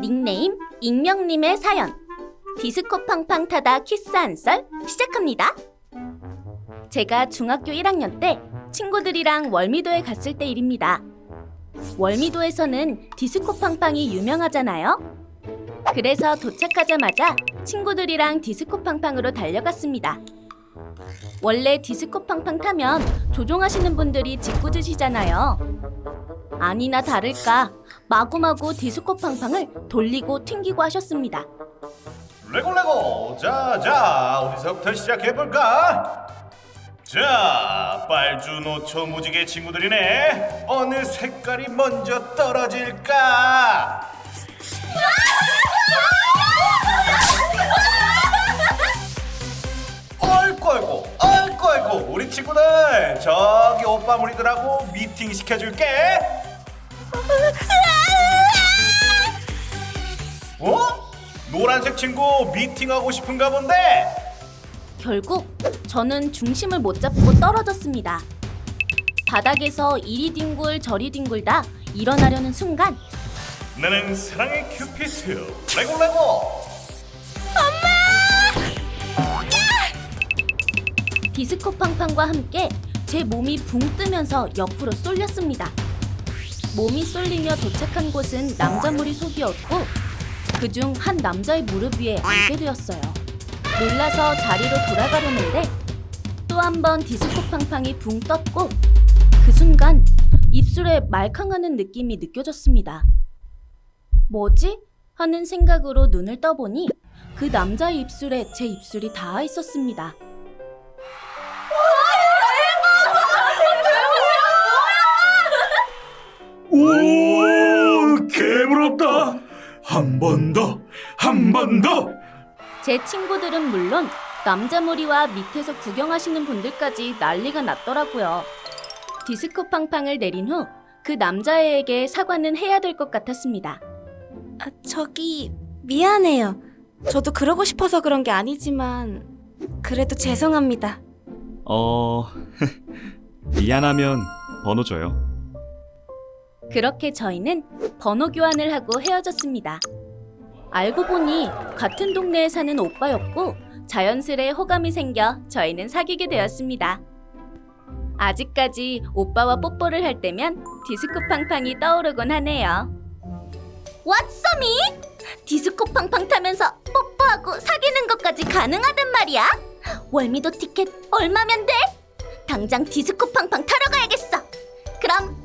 닉네임 익명님의 사연 디스코 팡팡 타다 키스 한 썰 시작합니다. 제가 중학교 1학년 때 친구들이랑 월미도에 갔을 때 일입니다. 월미도에서는 디스코 팡팡이 유명하잖아요. 그래서 도착하자마자 친구들이랑 디스코 팡팡으로 달려갔습니다. 원래 디스코 팡팡 타면 조종하시는 분들이 짓궂으시잖아요. 아니나 다를까 마구마구 디스코 팡팡을 돌리고 튕기고 하셨습니다. 레고 레고. 자자 어디서부터 시작해볼까? 자 빨주 노초 무지개 친구들이네. 어느 색깔이 먼저 떨어질까? 아이고 아이고 아이고. 우리 친구들 저기 오빠 무리들하고 미팅 시켜줄게 노란색 친구 미팅하고 싶은가 본데 결국 저는 중심을 못 잡고 떨어졌습니다. 바닥에서 이리 뒹굴 저리 뒹굴다 일어나려는 순간 나는 사랑의 큐피트 레고레고 디스코 팡팡과 함께 제 몸이 붕 뜨면서 옆으로 쏠렸습니다. 몸이 쏠리며 도착한 곳은 남자물이 속이었고 그중 한 남자의 무릎 위에 앉게 되었어요. 놀라서 자리로 돌아가려는데 또 한 번 디스코 팡팡이 붕 떴고 그 순간 입술에 말캉하는 느낌이 느껴졌습니다. 뭐지? 하는 생각으로 눈을 떠보니 그 남자의 입술에 제 입술이 닿아 있었습니다. 한 번 더 한 번 더 제 친구들은 물론 남자무리와 밑에서 구경하시는 분들까지 난리가 났더라고요. 디스코 팡팡을 내린 후 그 남자애에게 사과는 해야 될 것 같았습니다. 아, 저기 미안해요. 저도 그러고 싶어서 그런 게 아니지만 그래도 죄송합니다. 어... 미안하면 번호 줘요. 그렇게 저희는 번호 교환을 하고 헤어졌습니다. 알고 보니 같은 동네에 사는 오빠였고 자연스레 호감이 생겨 저희는 사귀게 되었습니다. 아직까지 오빠와 뽀뽀를 할 때면 디스코 팡팡이 떠오르곤 하네요. 왓썸이? 디스코 팡팡 타면서 뽀뽀하고 사귀는 것까지 가능하단 말이야? 월미도 티켓 얼마면 돼? 당장 디스코 팡팡 타러 가야겠어. 그럼